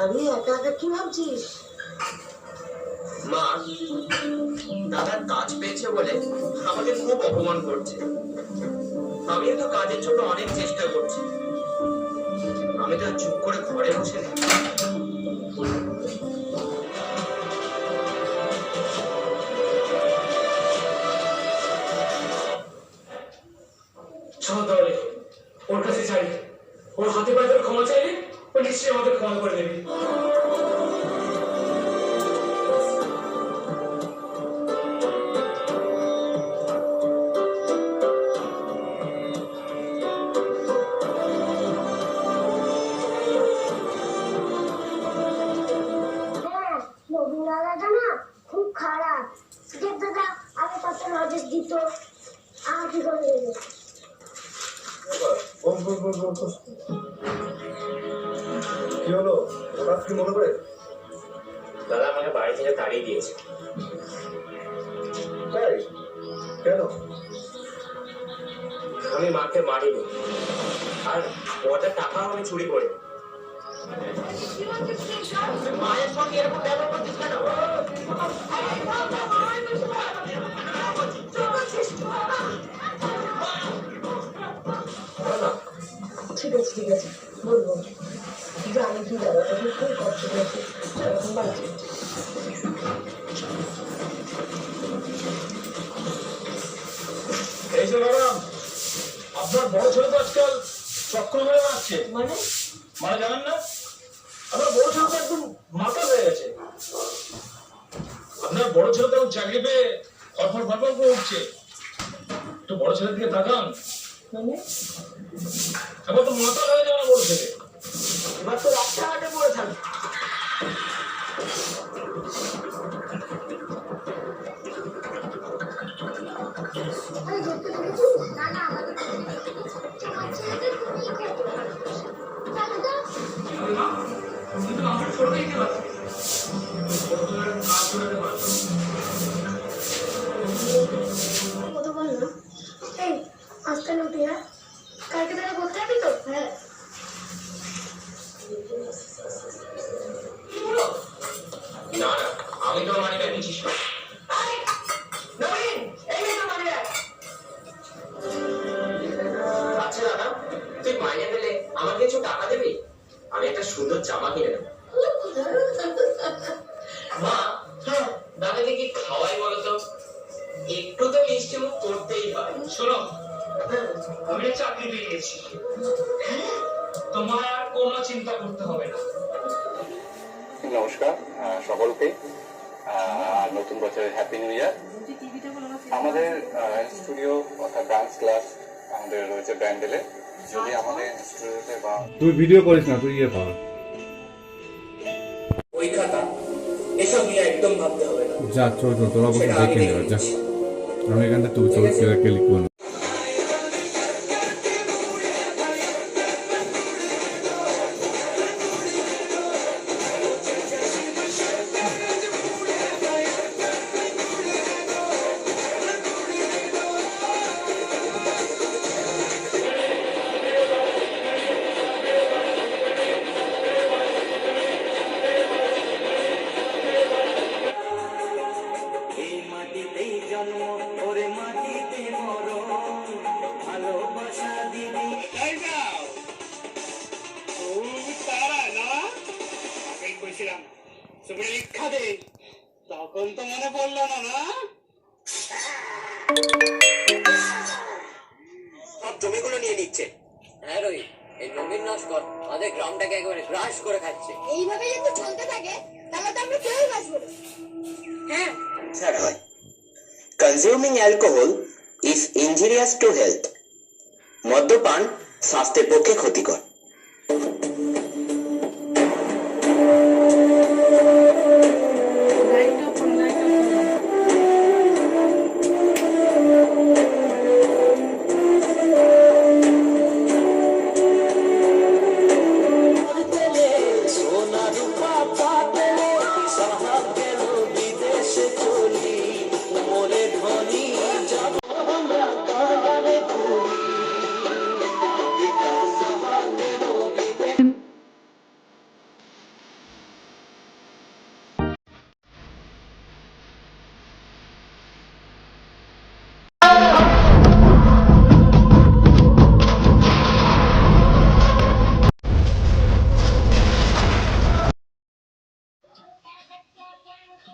দাঁড়িয়ে একা একা কি ভাবছিস? মা দাদার কাজ পেয়েছে বলে আমাকে খুব অপমান করছে। আমিও তো কাজের জন্য অনেক চেষ্টা করছি। আমি তো আর চুপ করে ঘরে বসে চল তাহলে ওর কাছে চাই ওর হাতে পায়ে ক্ষমা চাইলে নিশ্চয়ই আমাদের ক্ষমা করে দেবে। নবীন দাদাটা কি কি হলো? হঠাৎ কি মনে করে দাদা আমাকে বাড়ি থেকে তাড়িয়ে দিয়েছে। তাই কেন? আমি মাকে মারিনি। আর ওটা টাকা আমি চুরি করি মায়ের সঙ্গে এরকম ব্যবহার করছিস কেন ঠিক আছে ঠিক আছে। বলব জানি কি দাদা তোকে খুব কষ্ট হয়েছে এরকম বাড়ি এই যে ম্যাডাম আপনার বড় ছেলে তো আজকাল চক্র মেরে মারছে। মানে? মানে জানেন না? আপনার বড় ছেলে তো একদম মাথা হয়ে গেছে। আপনার বড় ছেলে তো চাকরি পেয়ে ফরফর ফরফর করে উঠছে। একটু বড় ছেলের দিকে তাকান। মানে এবার তো মাথা হয়ে যাবে না বড় ছেলে এবার তো রাস্তাঘাটে পড়ে থাকবে। আরে দেখতে আমি তো মানি আচ্ছা দাদা তুই মাইনে পেলে আমাকে কিছু টাকা দিবি? আমি একটা সুন্দর জামা কিনে দেবো মা হ্যাঁ। দাদাকে কি খাওয়াই বলো একটু তো মিষ্টি মুখ করতেই হয় শোনো আমি চাকরি পেয়ে গেছি। তোমার আর কোনো চিন্তা করতে হবে না। নমস্কার সকলকে। নতুন বছরের হ্যাপি নিউ ইয়ার আমাদের স্টুডিও অর্থাৎ ডান্স ক্লাস আমাদের রয়েছে ব্যান্ডেলে যদি আমাদের স্টুডিওতে বা তুই ভিডিও করিস না তুই ইয়ে কর ওই খাতা এসব নিয়ে একদম ভাবতে হবে না। যা চল চল তোরা বসে দেখে নে যা। আমি এখানটা তুই চল ছেলেকে লিখব না? দে তখন তো মনে পড়ল না না? সব জমিগুলো নিয়ে নিচ্ছে। হ্যাঁ রোহিত এই নবীন নস্কর আমাদের গ্রামটাকে একেবারে গ্রাস করে খাচ্ছে। এইভাবে যদি চলতে থাকে তাহলে তো আমরা কেউই বাঁচবো। হ্যাঁ। স্যার হয়। Consuming alcohol is injurious to health মদ্যপান স্বাস্থ্যের পক্ষে ক্ষতিকর।